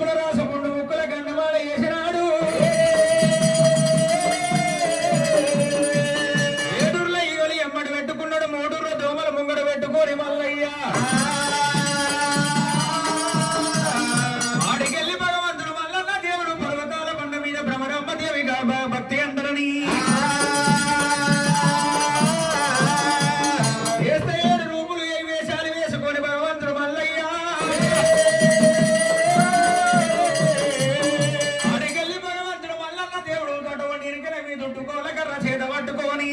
పునరాసం రెండు ముక్కల గండమాల వేసినాడు. పెట్టుకున్నాడు మూడూర్లో దోమల ముంగడు పెట్టుకోని మల్లయ్యా. దుట్టుకోల కర్ర చేత పట్టుకొని.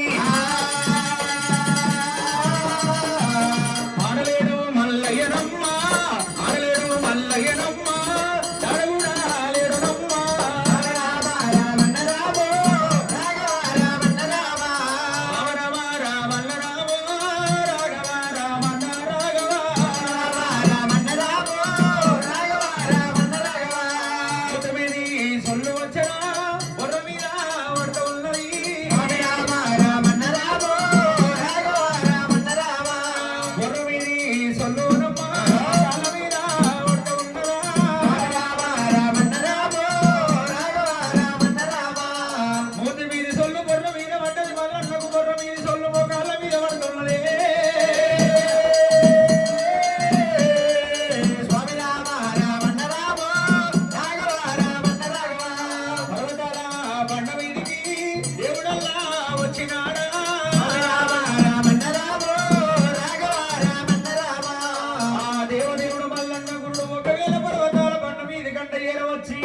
ఎరవచ్చి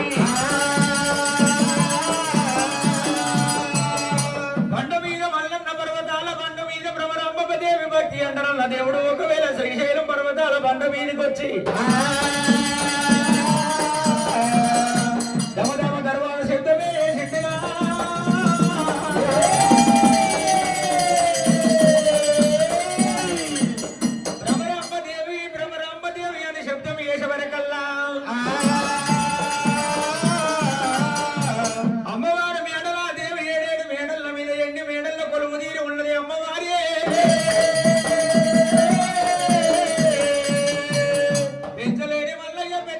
బండ మీద మల్లన్న పర్వతాల బండ మీద భ్రమరాంబ దేవి భక్తి అంటారన్న దేవుడు. ఒకవేళ శ్రీశైలం పర్వతాల బండ మీదకి వచ్చి.